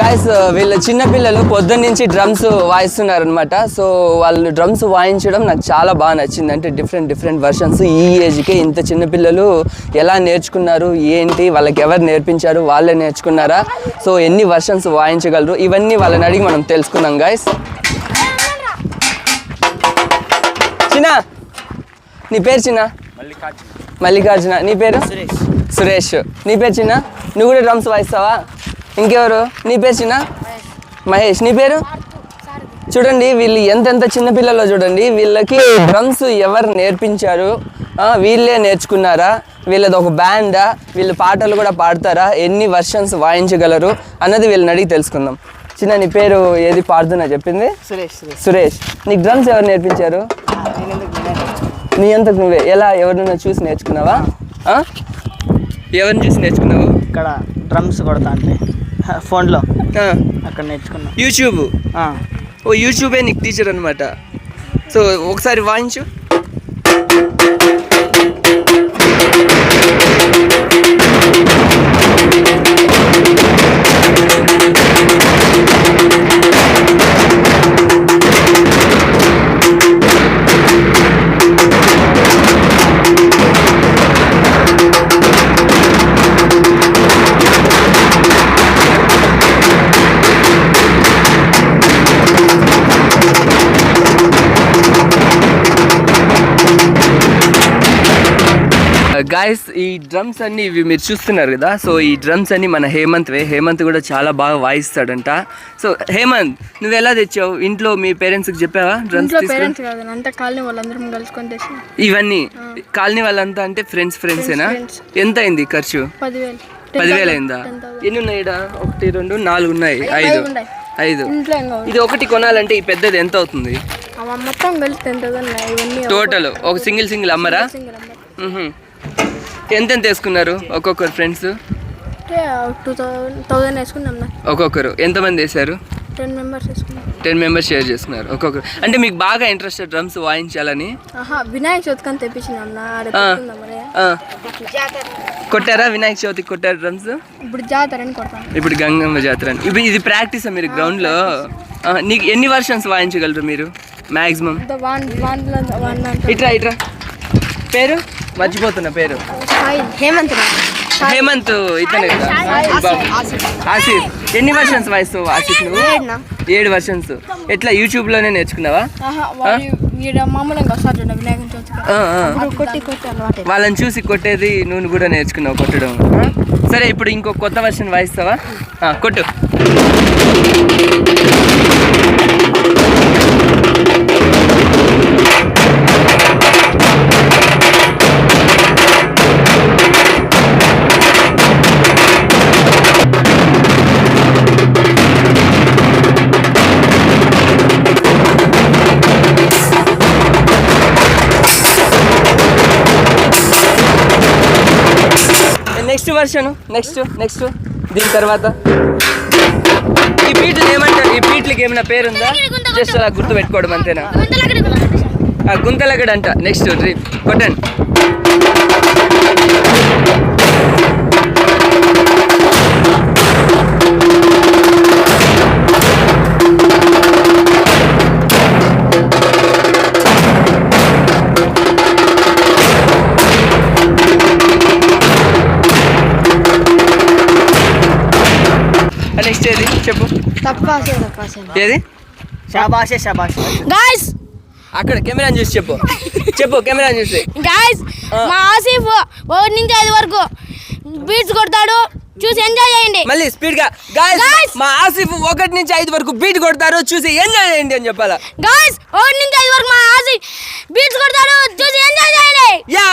Guys వీళ్ళ చిన్న పిల్లలు పొద్దున్న నుంచి డ్రమ్స్ వాయిస్తున్నారు అనమాట సో వాళ్ళు డ్రమ్స్ వాయించడం నాకు చాలా బాగా నచ్చింది. అంటే డిఫరెంట్ డిఫరెంట్ వర్షన్స్ ఈ ఏజ్కే ఇంత చిన్న పిల్లలు ఎలా నేర్చుకున్నారు ఏంటి వాళ్ళకి ఎవరు నేర్పించారు వాళ్ళే నేర్చుకున్నారా? సో ఎన్ని వర్షన్స్ వాయించగలరు? ఇవన్నీ వాళ్ళని అడిగి మనం తెలుసుకుందాం గాయస్ చిన్న నీ పేరు చిన్న? మల్లికార్జున. నీ పేరు? సురేష్. నీ పేరు చిన్న? నువ్వు కూడా డ్రమ్స్ వాయిస్తావా? ఇంకెవరు? నీ పేరు చిన్న? మహేష్. నీ పేరు? చూడండి వీళ్ళు ఎంతెంత చిన్న పిల్లలు చూడండి వీళ్ళకి డ్రమ్స్ ఎవరు నేర్పించారు? వీళ్ళే నేర్చుకున్నారా? వీళ్ళది ఒక బ్యాండా? వీళ్ళు పాటలు కూడా పాడతారా? ఎన్ని వర్షన్స్ వాయించగలరు? అన్నది వీళ్ళని అడిగి తెలుసుకుందాం. చిన్న నీ పేరు ఏది? పాడుతున్నా చెప్పింది? సురేష్ సురేష్. నీకు డ్రమ్స్ ఎవరు నేర్పించారు? నీ అంతకు నువ్వే. ఎలా? ఎవరినైనా చూసి నేర్చుకున్నావా? ఎవరిని చూసి నేర్చుకున్నావు? ఇక్కడ డ్రమ్స్ కొడతా అంటే ఫోన్లో. అక్కడ నేర్చుకున్నా. యూట్యూబ్? ఓ యూట్యూబే నీకు టీచర్ అనమాట సో ఒకసారి వాయించు. గాయస్ ఈ డ్రమ్స్ అన్ని ఇవి మీరు చూస్తున్నారు కదా సో ఈ డ్రమ్స్ అన్ని మన హేమంత్ వే. హేమంత్ కూడా చాలా బాగా వాయిస్తాడంట. సో హేమంత్ నువ్వు ఎలా తెచ్చావు? ఇంట్లో మీ పేరెంట్స్కి చెప్పావా డ్రమ్స్ ఇంట్లో తీసుకుని? పేరెంట్స్ కాదు అంతా కాలనీ వాళ్ళందరం కలుసుకొని తెచ్చిన ఇవన్నీ కాలనీ వాళ్ళంతా అంటే ఫ్రెండ్స్ ఫ్రెండ్సేనా. ఎంత అయింది ఖర్చు? పదివేలు. పదివేలు అయిందా? ఎన్ని ఉన్నాయి? ఒకటి రెండు నాలుగు ఉన్నాయి. ఐదు. ఐదు. ఇది ఒకటి కొనాలంటే ఈ పెద్దది ఎంత అవుతుంది? అవి మొత్తం కలిసి టోటల్ ఒక సింగిల్ సింగిల్ అమ్మరా. ఎంతెంత వేసుకున్నారు ఒక్కొక్కరు ఫ్రెండ్స్? టూ థౌసండ్ వేసుకున్నాం ఒక్కొక్కరు. ఎంతమంది వేశారు? Ten members ten members share చేసుకున్నారు ఒక్కొక్కరు. అంటే మీకు బాగా ఇంట్రెస్ట్ డ్రమ్స్ వాయించాలని? వినాయక చవితికి అని తెప్పించినాం. కొట్టారా వినాయక చవితికి కొట్టారు డ్రమ్స్? ఇప్పుడు జాతరని కొడతాం. ఇప్పుడు గంగమ్మ జాతర అని. ఇప్పుడు ఇది ప్రాక్టీస్ మీరు గ్రౌండ్లో నీకు ఎన్ని వర్షన్స్ వాయించగలరు మీరు? అంటే ఇట్రా ఇట్రా. పేరు? మర్చిపోతున్నా పేరు. హేమంత్. హేమంత్ ఇతనే. ఆసిఫ్ ఎన్ని వర్షన్స్ వాయిస్తావు ఆసిఫ్ నువ్వు? ఏడు వర్షన్స్. ఎట్లా నేర్చుకున్నావా? కొట్టి కొట్టి అలవాటు వాళ్ళని చూసి కొట్టేది నువ్వు కూడా నేర్చుకున్నావు కొట్టడం? సరే ఇప్పుడు ఇంకో కొత్త వర్షన్ వాయిస్తావా? కొట్టు. వర్షన్ నెక్స్ట్ నెక్స్ట్ దీని తర్వాత ఈ బీట్లు ఏమంటారు? ఈ బీట్లకి ఏమైనా పేరుందా? జస్ట్ అలా గుర్తు పెట్టుకోవడం అంతేనా? ఆ గుంతలగడ అంట. నెక్స్ట్ డ్రీమ్ కొట్టండి. నెక్స్ట్ ఏది? చెప్పు. తప్పాసే తప్పాసే. ఏది? షాబాషే షాబాష్. గాయస్ అక్కడ కెమెరా చూసి చెప్పు. చెప్పు కెమెరా చూసి. గాయస్ మా ఆసిఫ్ ఒకటి నుంచి ఐదు వరకు బీట్స్ కొడతాడు. చూసి ఎంజాయ్ చేయండి. మళ్ళీ స్పీడ్గా. గాయస్! మా ఆసిఫ్ ఒకటి నుంచి ఐదు వరకు బీట్ కొడతారు. చూసి ఎంజాయ్ చేయండి అని చెప్పాలా? గాయస్ ఒకటి నుంచి ఐదు వరకు మా ఆసిఫ్ బీట్స్ కొడతాడు. చూసి ఎంజాయ్ చేయండి. యా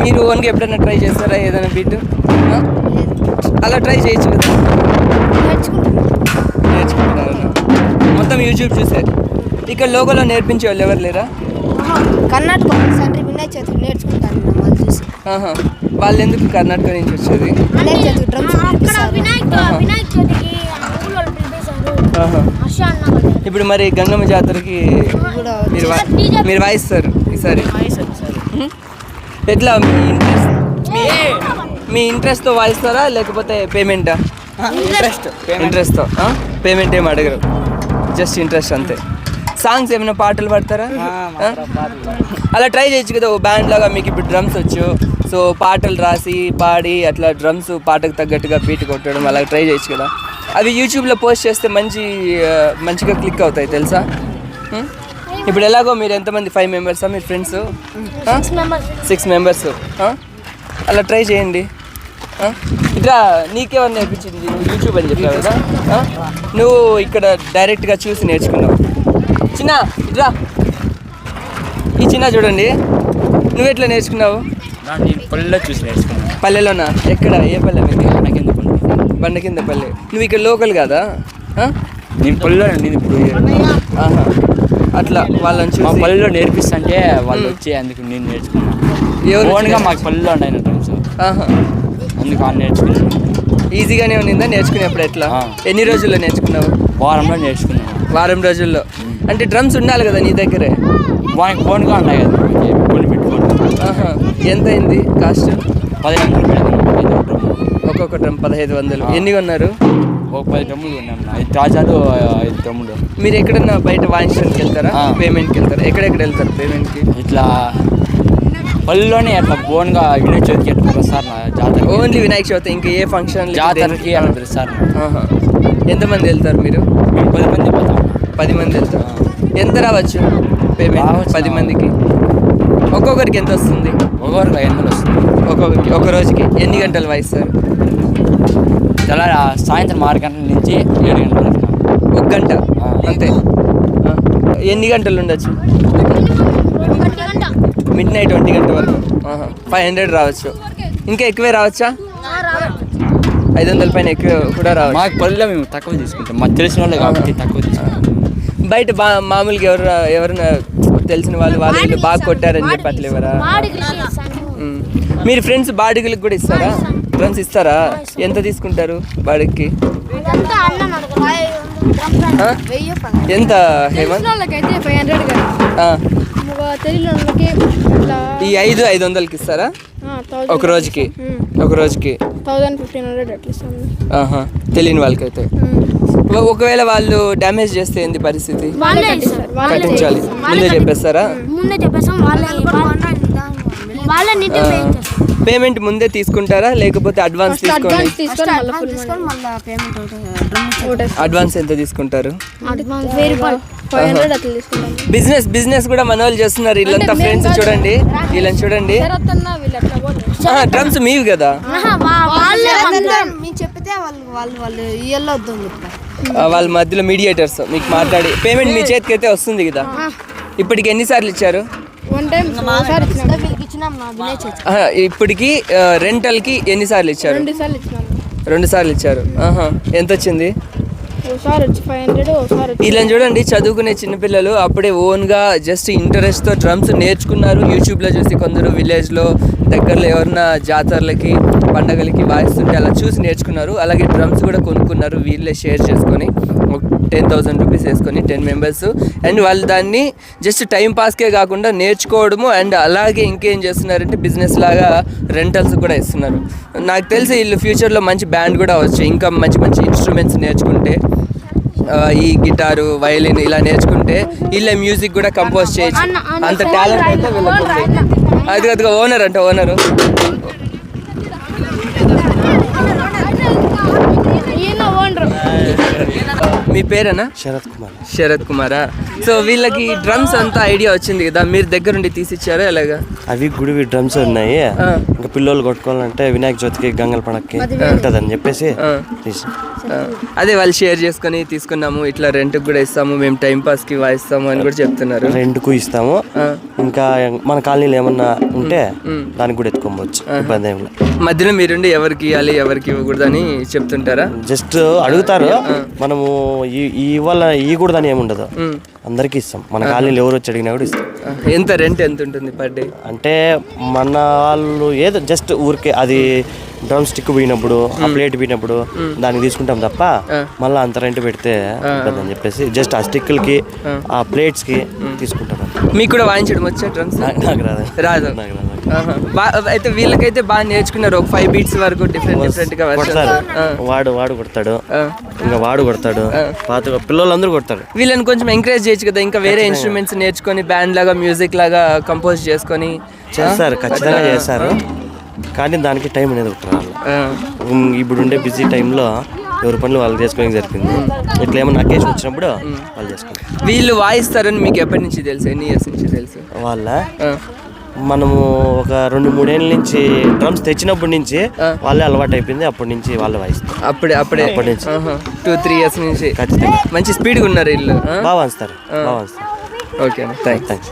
మీరు ఓన్గా ఎప్పుడైనా ట్రై చేస్తారా? ఏదైనా బీట్? అలా ట్రై చేయొచ్చు కదా. నేర్చుకుంటున్నారు మొత్తం యూట్యూబ్ చూసే. ఇక్కడ లోకల్లో నేర్పించే వాళ్ళు ఎవరు లేరా? కర్ణాటక వినాయక నేర్చుకుంటాను వాళ్ళు చూసి. వాళ్ళు ఎందుకు కర్ణాటక నుంచి వచ్చేది? వినాయక డ్రమ్స్ వినాయక చవితికి. ఇప్పుడు మరి గంగమ్మ జాతరకి మీరు వాయిస్తారు ఈసారి. సరే ఎట్లా మీ ఇంట్రెస్ట్ మీ మీ ఇంట్రెస్ట్తో వాయిస్తారా లేకపోతే పేమెంటా ఇంట్రెస్ట్ ఇంట్రెస్ట్తో పేమెంట్ ఏం అడగరు. జస్ట్ ఇంట్రెస్ట్ అంతే. సాంగ్స్ ఏమైనా పాటలు పాడతారా? అలా ట్రై చేయొచ్చు కదా ఓ బ్యాండ్ లాగా మీకు ఇప్పుడు డ్రమ్స్ వచ్చు. సో పాటలు రాసి పాడి అట్లా డ్రమ్స్ పాటకు తగ్గట్టుగా బీట్ కొట్టడం అలా ట్రై చేయొచ్చు కదా. అవి యూట్యూబ్లో పోస్ట్ చేస్తే మంచి మంచిగా క్లిక్ అవుతాయి తెలుసా? ఇప్పుడు ఎలాగో మీరు ఎంతమంది ఫైవ్ మెంబర్సా మీరు ఫ్రెండ్స్ సిక్స్ మెంబర్స్ అలా ట్రై చేయండి. ఆ? ఇట్లా నీకెవరు నేర్పించింది నువ్వు యూట్యూబ్ అని చెప్పావు కదా? నువ్వు ఇక్కడ డైరెక్ట్గా చూసి నేర్చుకున్నావు. చిన్న ఇట్లా. ఈ చిన్న చూడండి. నువ్వు ఎట్లా నేర్చుకున్నావు? పల్లెలో చూసి నేర్చుకున్నాను పల్లెలోనా? ఎక్కడ? ఏ పల్లె మీది? నాకు ఎందుకు బండ కింద పల్లె. నువ్వు ఇక్కడ లోకల్ కాదా? ఆ? నేను పల్లెలో నేను ఇప్పుడు ఆహా. అట్లా వాళ్ళని మా పల్లెలో నేర్పిస్తుంటే వాళ్ళు వచ్చి అందుకు నేను నేర్చుకున్నాను ఓన్గా మాకు పల్లెలో ఉన్నాయి డ్రమ్స్. ఆహా. అందుకు ఆ నేర్చుకున్నాను ఈజీగానే ఉన్నిందా నేర్చుకునేప్పుడు ఎట్లా. ఎన్ని రోజుల్లో నేర్చుకున్నావు? వారంలో నేర్చుకున్నాను వారం రోజుల్లో. అంటే డ్రమ్స్ ఉండాలి కదా నీ దగ్గరే? వానికి ఫోన్గా ఉన్నాయి కదా. కొని పెట్టుకోండి. ఎంత అయింది కాస్ట్? పదిహేను రూపాయలు ఒక్కొక్క డ్రమ్ పదహైదు వందలు. ఎన్ని కొన్నారు? ఒక పది డ్రమ్ములు ఉన్నాయి ఐదు తాజాలు ఐదు డ్రమ్ములు మీరు ఎక్కడన్నా బయట వాయించడానికి వెళ్తారా? ఆ. పేమెంట్కి వెళ్తారా? ఎక్కడెక్కడ వెళ్తారు పేమెంట్కి ఇట్లా పల్లెలోనే అట్లా బోన్గా వినాయక చవితికి అట్లా పిలుస్తారు నా జాతర ఓన్లీ వినాయక చవితి ఇంకా ఏ ఫంక్షన్ జాతరకి అట్లా పిలుస్తారు ఎంతమంది వెళ్తారు మీరు? మేము పది మంది పోతాం పది మంది వెళ్తారు. ఎంత రావచ్చు పేమెంట్ రావచ్చు. పది మందికి? ఒక్కొక్కరికి ఎంత వస్తుంది? ఒకరికి ఐదు వందలు వస్తుంది. ఒక్కొక్కరికి ఒక రోజుకి ఎన్ని గంటలు వాయిస్తారు? తెల్లారి ఆ సాయంత్రం ఆరు గంటల నుంచి ఏడు గంటల వరకు. ఒక గంట. అంతే. ఎన్ని గంటలు ఉండొచ్చు? మిడ్ నైట్ ఒంటి గంట వరకు. ఫైవ్ హండ్రెడ్ రావచ్చు. ఇంకా ఎక్కువే రావచ్చా? ఐదు వందల పైన ఎక్కువ కూడా రావచ్చు. మాకు పల్లెలో మేము తక్కువ తీసుకుంటాం. మాకు తెలిసిన వాళ్ళే కాబట్టి తక్కువ తీసుకుంటాం. బయట బా మామూలుగా ఎవరు ఎవరైనా తెలిసిన వాళ్ళు వాళ్ళు వీళ్ళు బాగా కొట్టారని చెప్పి అట్లా ఎవరా ఉమ్. మీరు ఫ్రెండ్స్ బాడిగలకు కూడా ఇస్తారా? ఫ్రెండ్స్ ఇస్తారా ఎంత తీసుకుంటారు బాడికి ఆ? ఎంత హేమంత్ ఈ ఐదు ఐదు వందలకి ఇస్తారా ఒక రోజుకి ఒక రోజుకి థౌజండ్ ఫిఫ్టీన్ హండ్రెడ్ అట్లా తెలియని వాళ్ళకైతే ఒకవేళ వాళ్ళు డ్యామేజ్ చేస్తే ఏంది పరిస్థితి కట్టించాలి ముందే చెప్పేస్తారా ముందే చెప్పేసాం వాళ్ళే వాళ్ళే నీట్ పేమెంట్ ముందే తీసుకుంటారా? లేకపోతే అడ్వాన్స్ తీసుకొని అడ్వాన్స్ తీసుకొని మళ్ళీ ఫుల్ తీసుకొని మళ్ళీ పేమెంట్ ఒకటే అడ్వాన్స్ ఎంత తీసుకుంటారు? బిజినెస్ బిజినెస్ కూడా మన వాళ్ళు చేస్తున్నారు వీళ్ళంతా ఫ్రెండ్స్. చూడండి. వీళ్ళని చూడండి. డ్రమ్స్ మీవి కదా? వాళ్ళే మధ్యలో మీడియేటర్స్ మీకు మాట్లాడి. పేమెంట్ మీ చేతికి అయితే వస్తుంది కదా? ఇప్పటికి ఎన్నిసార్లు ఇచ్చారు? వన్ టైం ఒకసారి ఇచ్చినాం నా ఆహా, ఇప్పటికి రెంటల్కి ఎన్నిసార్లు ఇచ్చారు? రెండు సార్లు ఇచ్చినాము రెండు సార్లు ఇచ్చారు. ఆహా ఎంత వచ్చింది ఒకసారి వచ్చి ఫైవ్ హండ్రెడ్ ఒకసారి వచ్చి వీళ్ళని చూడండి చదువుకునే చిన్నపిల్లలు అప్పుడే ఓన్గా జస్ట్ ఇంట్రెస్ట్తో డ్రమ్స్ నేర్చుకున్నారు. యూట్యూబ్లో చూసి కొందరు విలేజ్లో దగ్గరలో ఎవరన్నా జాతరలకి పండగలకి వాయిస్తుంటే అలా చూసి నేర్చుకున్నారు. అలాగే డ్రమ్స్ కూడా కొనుక్కున్నారు వీళ్ళే షేర్ చేసుకొని. టెన్ థౌసండ్ రూపీస్ వేసుకొని టెన్ మెంబర్స్ అండ్ వాళ్ళు దాన్ని జస్ట్ టైం పాస్కే కాకుండా నేర్చుకోవడము అండ్ అలాగే ఇంకేం చేస్తున్నారంటే బిజినెస్ లాగా రెంటల్స్ కూడా ఇస్తున్నారు. నాకు తెలిసి వీళ్ళు ఫ్యూచర్లో మంచి బ్యాండ్ కూడా అవచ్చు ఇంకా మంచి మంచి ఇన్స్ట్రుమెంట్స్ నేర్చుకుంటే ఈ గిటారు వైలిన్ ఇలా నేర్చుకుంటే వీళ్ళ మ్యూజిక్ కూడా కంపోజ్ చేయొచ్చు. అంత టాలెంట్ అయితే వీళ్ళకి అది అదిగా ఓనర్ అంట ఓనరు ఓనరు మీ పేరేనా? శరత్ కుమార్. శరత్ కుమారా? సో వీళ్ళకి డ్రమ్స్ అంతా ఐడియా వచ్చింది కదా మీరు దగ్గరుండి తీసిచ్చారా ఎలాగా? అవి గుడివి డ్రమ్స్ ఉన్నాయి. ఇంకా పిల్లలు కొట్టుకోవాలంటే వినాయక చవితికి గంగల పండక్కి ఉంటుందని చెప్పేసి అదే వాళ్ళు షేర్ చేసుకొని తీసుకున్నాము ఇట్లా రెంట్కి కూడా ఇస్తాము మేము టైం పాస్కి వాయిస్తాము అని కూడా చెప్తున్నారు. రెంట్కు ఇస్తాము. ఆ. ఇంకా మన కాలనీలో ఏమన్నా ఉంటే దానికి కూడా ఎత్తుకోవచ్చు ఇబ్బంది ఏం లేదు. మధ్యలో మీరుండి ఎవరికి ఇవ్వాలి ఎవరికి ఇవ్వకూడదని చెప్తుంటారా? జస్ట్ అడుగుతారు. మనము ఈ ఈ ఇవ్వాల ఇవ్వకూడదని ఏముండదు అందరికీ ఇస్తాం. మన కాలనీలో ఎవరు వచ్చి అడిగినా కూడా ఇస్తాం. ఎంత రెంట్ ఎంత ఉంటుంది పర్ డే అంటే మన వాళ్ళు ఏదో జస్ట్ ఊరికే అది డ్రమ్ స్టిక్ పోయినప్పుడు ఆ ప్లేట్ పోయినప్పుడు దానికి తీసుకుంటాం తప్ప మళ్ళీ అంత రెంట్ పెడితే అని చెప్పేసి జస్ట్ ఆ స్టిక్లకి ఆ. ప్లేట్స్కి తీసుకుంటాం. మీకు కూడా వాయించడం వచ్చా డ్రమ్స్ నాకు రాదు. రాదు. నాకు రాదు. అయితే వీళ్ళకైతే బాగా నేర్చుకున్నారు. ఒక ఫైవ్ బీట్స్ వరకు డిఫరెంట్ డిఫరెంట్గా కొడతారు versions. వాడు వాడు కొడతాడు. ఇంకా వాడు కొడతాడు. పాత పిల్లలందరూ కొడతారు. వీళ్ళని కొంచెం ఎంకరేజ్ చేయొచ్చు కదా. ఇంకా వేరే ఇన్స్ట్రుమెంట్స్ నేర్చుకొని బ్యాండ్ లాగా మ్యూజిక్ లాగా కంపోజ్ చేసుకొని. చేస్తారు ఖచ్చితంగా చేస్తారు. కానీ దానికి టైం అనేది ఒకటి రావాలి ఇప్పుడు ఉండే బిజీ టైంలో ఎవరి పనులు వాళ్ళు చేసుకోవడానికి జరిగింది. ఇట్లా ఏమన్నా అకేషన్ వచ్చినప్పుడు వాళ్ళు చేసుకుంటారు. వీళ్ళు వాయిస్తారని మీకు ఎప్పటి నుంచి తెలుసు? ఎన్ని ఇయర్స్ నుంచి తెలుసు? వాళ్ళ? మనము ఒక రెండు మూడేళ్ళ నుంచి డ్రమ్స్ తెచ్చినప్పటి నుంచి వాళ్ళే అలవాటు అయిపోయింది అప్పటి నుంచి వాళ్ళే వాయిస్తారు అప్పుడే అప్పుడే. అప్పటి నుంచి. టూ త్రీ ఇయర్స్ నుంచి. ఖచ్చితంగా. మంచి స్పీడ్గా ఉన్నారు వీళ్ళు? బాగా వాయిస్తారు. బాగా వాయిస్తారు. ఓకే థ్యాంక్స్ థ్యాంక్స్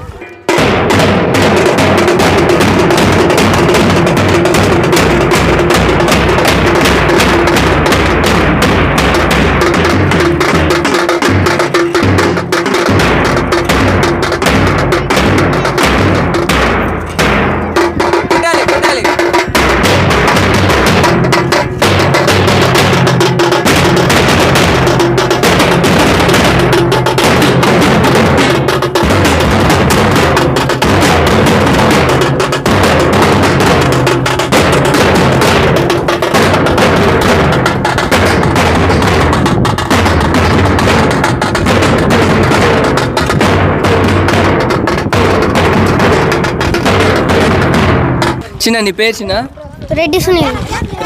చిన్న నీ పేరు చిన్న? రెడ్డి సునీల్.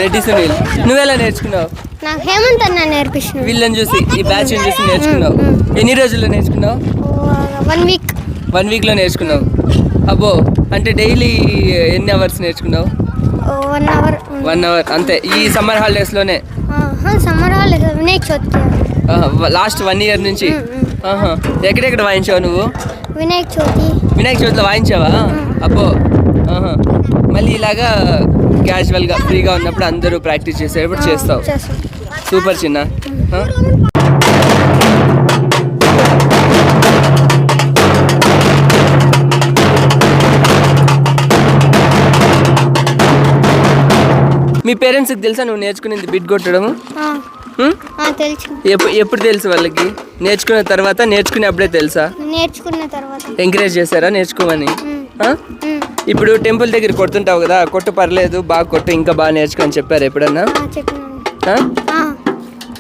రెడ్డి సునీల్. నువ్వెలా నేర్చుకున్నావు? నాకు హేమంత్ అన్న నేర్పించిన వీళ్ళని చూసి ఈ బ్యాచ్ చూసి నేర్చుకున్నావు. ఎన్ని రోజుల్లో నేర్చుకున్నావు? One week. వన్ వీక్లో నేర్చుకున్నావు. అబ్బో అంటే డైలీ ఎన్ని అవర్స్ నేర్చుకున్నావు? One hour. వన్ అవర్ అంతే. ఈ summer హాలిడేస్లోనే? Summer holidays Vinayaka Chavithi last one year నుంచి? ఆహా. ఎక్కడెక్కడ వాయించావు నువ్వు? వినాయక చవితి. వినాయక చవితిలో వాయించావా? అబ్బో. మళ్ళీ ఇలాగా క్యాజువల్గా ఫ్రీగా ఉన్నప్పుడు అందరూ ప్రాక్టీస్ చేసేటప్పుడు చేస్తావు. చేస్తాం. సూపర్ చిన్న? మీ పేరెంట్స్కి తెలుసా నువ్వు నేర్చుకునేది బిట్ కొట్టడము? ఎప్పుడు తెలుసు వాళ్ళకి? నేర్చుకున్న తర్వాత నేర్చుకునే అప్పుడే తెలుసా? నేర్చుకున్న తర్వాత. ఎంకరేజ్ చేశారా నేర్చుకోమని? ఇప్పుడు టెంపుల్ దగ్గర కొడుతుంటావు కదా కొట్టు పర్లేదు బాగా కొట్టు ఇంకా బాగా నేర్చుకొని చెప్పారు ఎప్పుడన్నా?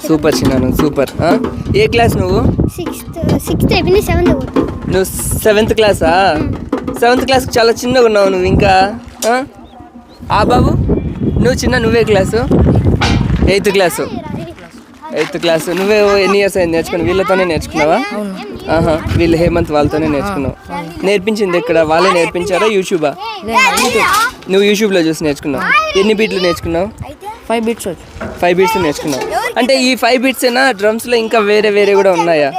సూపర్ చిన్నాను సూపర్? ఏ క్లాస్ నువ్వు? సిక్స్త్ సిక్స్త్ అయిపోయింది సెవెంత్ పోతుంది నువ్వు సెవెంత్ క్లాసా? సెవెంత్ క్లాస్ చాలా చిన్నగా ఉన్నావు నువ్వు ఇంకా. ఆ? ఆ బాబు నువ్వు చిన్న నువ్వే class? Eighth class. Eighth class. నువ్వే ఎన్ని ఇయర్స్ అయింది నేర్చుకుని వీళ్ళతోనే నేర్చుకున్నావా? ఆహా వీళ్ళు హేమంత్ వాళ్ళతోనే నేర్చుకున్నావు. నేర్పించింది ఇక్కడ వాళ్ళే నేర్పించారా యూట్యూబా? నువ్వు యూట్యూబ్లో చూసి నేర్చుకున్నావు. ఎన్ని బీట్లు నేర్చుకున్నావు? ఫైవ్ బిట్స్ ఫైవ్ బీట్స్ నేర్చుకున్నావు. అంటే ఈ ఫైవ్ బీట్స్ ఏనా డ్రమ్స్లో ఇంకా వేరే వేరే కూడా ఉన్నాయా?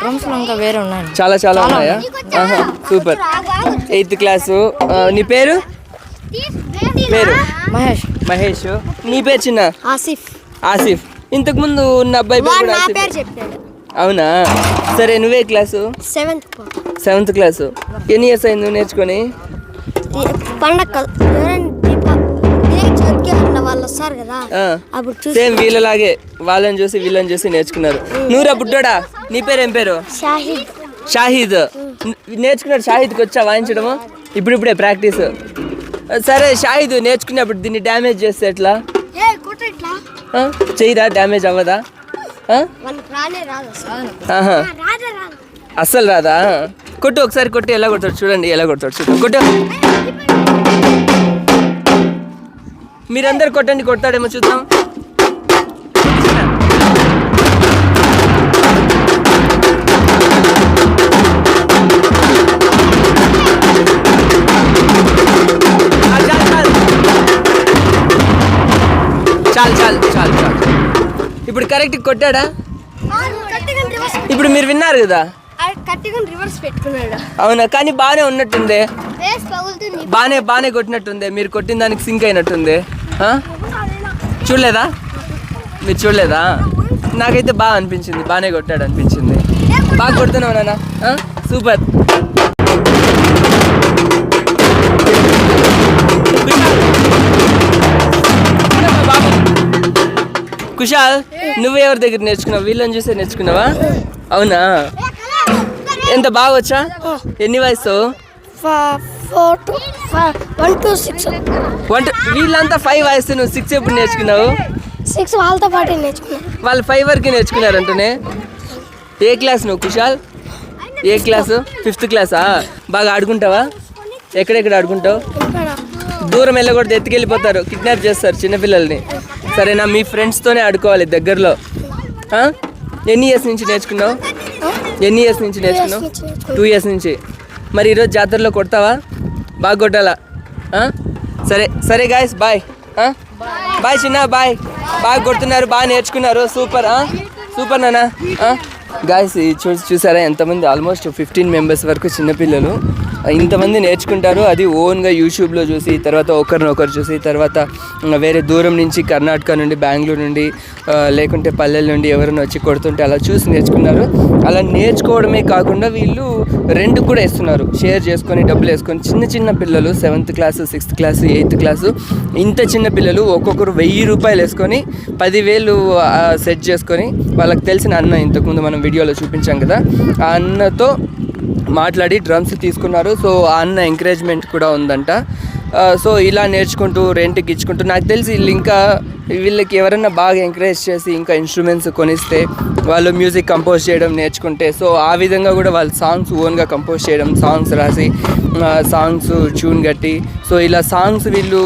డ్రమ్స్లో ఇంకా వేరే ఉన్నాయి. చాలా చాలా ఉన్నాయా? ఆహా సూపర్. Eighth class. నీ పేరు? పేరు? మహేష్. మహేష్. నీ పేరు చిన్న? ఆసిఫ్. ఆసిఫ్. ఇంతకు ముందు ఉన్న అబ్బాయి పేరు కూడా ఆసిఫ్. చెప్పాడు. అవునా? సరే నువ్వే క్లాసు? Seventh seventh class. ఎన్ని ఇయర్స్ అయింది నువ్వు నేర్చుకొని పండగ కదా అప్పుడు సేమ్ వీళ్ళలాగే వాళ్ళని చూసి వీళ్ళని చూసి నేర్చుకున్నారు. నువ్వురా బుడ్డోడా నీ పేరు ఏం పేరు? షాహిద్. షాహిద్. నేర్చుకున్నాడు షాహిద్కి వచ్చా వాయించడము? ఇప్పుడిప్పుడే ప్రాక్టీస్. సరే షాహిద్ నేర్చుకున్నప్పుడు దీన్ని డ్యామేజ్ చేస్తే ఎట్లా? చెయ్యిరా? డ్యామేజ్ అవ్వదా? అస్సలు రాదా? కొట్టు ఒకసారి కొట్టి ఎలా కొడతాడు చూడండి ఎలా కొడతాడు చూడండి. కొట్టు. మీరందరు కొట్టండి కొడతాడేమో చూద్దాం. చాలు చాలు చాలు చాలు. ఇప్పుడు కరెక్ట్ కొట్టాడా? ఇప్పుడు మీరు విన్నారు కదా? అవునా? కానీ బాగానే ఉన్నట్టుందే. బాగానే బాగానే కొట్టినట్టుంది. మీరు కొట్టిన దానికి సింక్ అయినట్టుంది? చూడలేదా? మీరు చూడలేదా? నాకైతే బాగా అనిపించింది. బాగానే కొట్టాడు అనిపించింది. బాగా కొడుతున్నావు నాన్న? సూపర్. కుషాల్ నువ్వు ఎవరి దగ్గర నేర్చుకున్నావు? వీళ్ళని చూసే నేర్చుకున్నావా? అవునా? ఎంత బాగా వచ్చా ఎన్ని వయసు? One two six. వన్ వీళ్ళంతా ఫైవ్ వయసు నువ్వు సిక్స్ ఎప్పుడు నేర్చుకున్నావు? సిక్స్ వాళ్ళతో పాటు నేర్చుకున్నాను వాళ్ళు ఫైవ్ వరకు నేర్చుకున్నారంటనే? ఏ క్లాస్ నువ్వు కుషాల్ ఏ క్లాసు? ఫిఫ్త్ క్లాసా? బాగా ఆడుకుంటావా? ఎక్కడెక్కడ ఆడుకుంటావు? దూరం వెళ్ళకూడదు ఎత్తుకెళ్ళిపోతారు కిడ్నాప్ చేస్తారు చిన్నపిల్లల్ని. సరేనా మీ ఫ్రెండ్స్తోనే ఆడుకోవాలి దగ్గరలో. ఎన్ని ఇయర్స్ నుంచి నేర్చుకున్నావు? ఎన్ని ఇయర్స్ నుంచి నేర్చుకున్నావు? టూ ఇయర్స్ నుంచి. మరి ఈరోజు జాతరలో కొడతావా? బాగా కొట్టాలా? సరే సరే గాయస్ బాయ్ బాయ్ చిన్న బాయ్ బాగా కొడుతున్నారు బాగా నేర్చుకున్నారు. సూపర్ సూపర్ నాన్న. గాయస్ చూ చూసారా? ఎంతమంది? ఆల్మోస్ట్ ఫిఫ్టీన్ మెంబర్స్ వరకు చిన్నపిల్లలు. ఇంతమంది నేర్చుకుంటారు. అది ఓన్గా యూట్యూబ్లో చూసి తర్వాత ఒకరినొకరు చూసి తర్వాత వేరే దూరం నుంచి కర్ణాటక నుండి బెంగళూరు నుండి లేకుంటే పల్లెల నుండి ఎవరైనా వచ్చి కొడుతుంటే అలా చూసి నేర్చుకున్నారు. అలా నేర్చుకోవడమే కాకుండా వీళ్ళు రెంట్ కూడా ఇస్తున్నారు షేర్ చేసుకొని డబ్బులు వేసుకొని చిన్న చిన్న పిల్లలు seventh class sixth class eighth class ఇంత చిన్న పిల్లలు ఒక్కొక్కరు వెయ్యి రూపాయలు వేసుకొని పదివేలు సెట్ చేసుకొని వాళ్ళకి తెలిసిన అన్న ఇంతకుముందు మనం వీడియోలో చూపించాం కదా ఆ అన్నతో మాట్లాడి డ్రమ్స్ తీసుకున్నారు. సో ఆ అన్న ఎంకరేజ్మెంట్ కూడా ఉందంట. సో ఇలా నేర్చుకుంటూ రెంట్కి ఇచ్చుకుంటూ నాకు తెలిసి వీళ్ళు ఇంకా వీళ్ళకి ఎవరైనా బాగా ఎంకరేజ్ చేసి ఇంకా ఇన్స్ట్రుమెంట్స్ కొనిస్తే వాళ్ళు మ్యూజిక్ కంపోజ్ చేయడం నేర్చుకుంటే సో ఆ విధంగా కూడా వాళ్ళు సాంగ్స్ ఓన్గా కంపోజ్ చేయడం సాంగ్స్ రాసి సాంగ్స్ ట్యూన్ కట్టి సో ఇలా సాంగ్స్ వీళ్ళు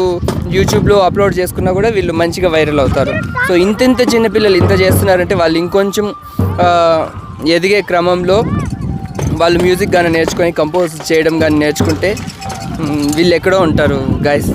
యూట్యూబ్లో అప్లోడ్ చేసుకున్నా కూడా వీళ్ళు మంచిగా వైరల్ అవుతారు. సో ఇంత ఇంత చిన్నపిల్లలు ఇంత చేస్తున్నారంటే వాళ్ళు ఇంకొంచెం ఎదిగే క్రమంలో వాళ్ళు మ్యూజిక్ కానీ నేర్చుకొని కంపోజ్ చేయడం కానీ నేర్చుకుంటే వీళ్ళు ఎక్కడో ఉంటారు గాయస్